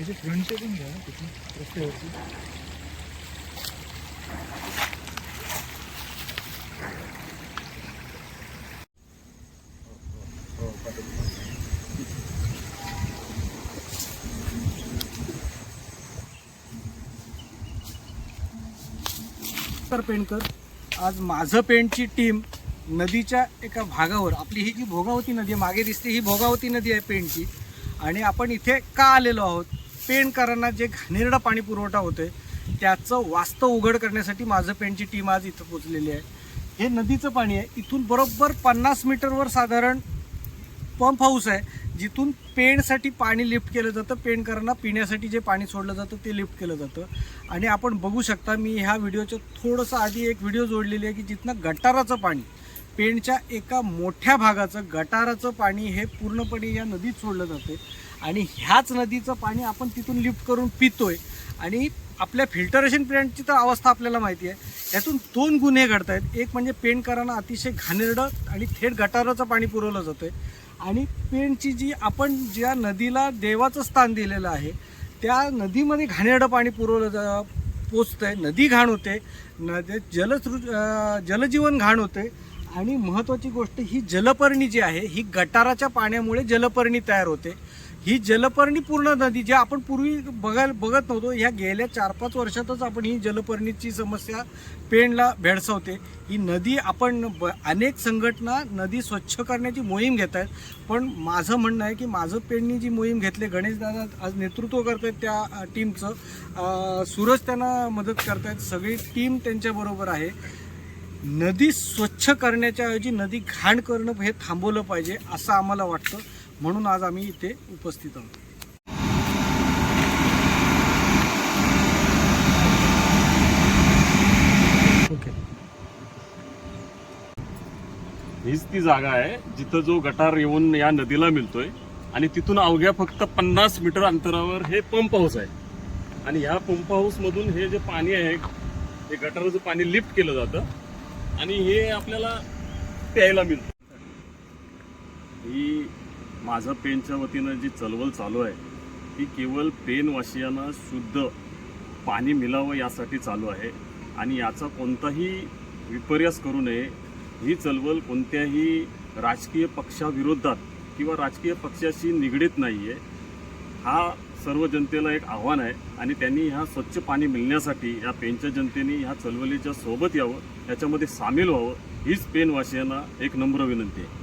त्याची फ्रंट पण घ्या तिथे रस्त्यावरती तर पेंडकर आज माझं पेंटची टीम नदीच्या एका भागावर आपली ही जी भोगावती नदी आहे मागे दिसते ही भोगावती नदी आहे पेंटची आणि आपण इथे का आलेलो आहोत? पेंटकरांना जे घाणेरडा पाणी पुरवठा होतोय त्याचं वास्तव उघड करण्यासाठी माझं पेंटची टीम आज इथं पोचलेली आहे. हे नदीचं पाणी आहे. इथून बरोबर पन्नास मीटरवर साधारण पंप हाऊस आहे. जिथून पेणसाठी पाणी लिफ्ट केलं जातं. पेणकरांना पिण्यासाठी जे पाणी सोडलं जातं ते लिफ्ट केलं जातं. आणि आपण बघू शकता मी ह्या व्हिडिओच्या थोडंसं आधी एक व्हिडिओ जोडलेली आहे की जिथनं गटाराचं पाणी पेणच्या एका मोठ्या भागाचं गटाराचं पाणी हे पूर्णपणे या नदीत सोडलं जाते आणि ह्याच नदीचं पाणी आपण तिथून लिफ्ट करून पितोय. आणि आपल्या फिल्टरेशन प्लॅन्टची तर अवस्था आपल्याला माहिती आहे. यातून दोन गुन्हे घडत आहेत एक म्हणजे पेंटकरांना अतिशय घाणेरडं आणि थेट गटाराचं पाणी पुरवलं जातं आहे आणि पेंटची जी आपण ज्या नदीला देवाचं स्थान दिलेलं आहे त्या नदीमध्ये घाणेरडं पाणी पुरवलं जा पोचतं आहे नदी घाण होते. नदी जलसृ जलजीवन घाण होते. आणि महत्त्वाची गोष्ट ही जलपर्णी जी आहे ही गटाराच्या पाण्यामुळे जलपर्णी तयार होते. ही जलपर्णी पूर्ण नदी जी आपण पूर्वी बघायला बघत नव्हतो ह्या गेल्या चार पाच वर्षातच आपण ही जलपर्णीची समस्या पेणला भेडसावते. ही नदी आपण ब अनेक संघटना नदी स्वच्छ करण्याची मोहीम घेत आहेत. पण माझं म्हणणं आहे की माझं पेणनी जी मोहीम घेतली गणेशदादा आज नेतृत्व करत आहेत त्या टीमचं सूरज त्यांना मदत करत आहेत सगळी टीम त्यांच्याबरोबर आहे. नदी स्वच्छ करण्याच्या ऐवजी नदी घाण करणं हे थांबवलं पाहिजे असं आम्हाला वाटतं. म्हणून आज आम्ही इथे उपस्थित आहोत. ओके. हीच ती जागा आहे जिथं जो गटार येऊन या नदीला मिळतोय आणि तिथून अवघ्या फक्त पन्नास मीटर अंतरावर हे पंप हाऊस आहे. आणि ह्या पंप हाऊस मधून हे जे पाणी आहे हे गटाराचं पाणी लिफ्ट केलं जातं. आणि हे आपल्याला प्यायला मिळतं. ही माझं पेनच्या वतीनं जी चळवळ चालू आहे ती केवळ पेनवासियांना शुद्ध पाणी मिळावं यासाठी चालू आहे. आणि याचा कोणताही विपर्यास करू नये. ही चळवळ कोणत्याही राजकीय पक्षाविरोधात किंवा राजकीय पक्षाशी निगडीत नाही आहे हा सर्व जनतेला एक आव्हान आहे आणि त्यांनी ह्या स्वच्छ पाणी मिळण्यासाठी या पेनच्या जनतेने ह्या चळवळीच्या सोबत यावं याच्यामध्ये सामील व्हावं हीच पेनवासियांना एक नम्र विनंती आहे.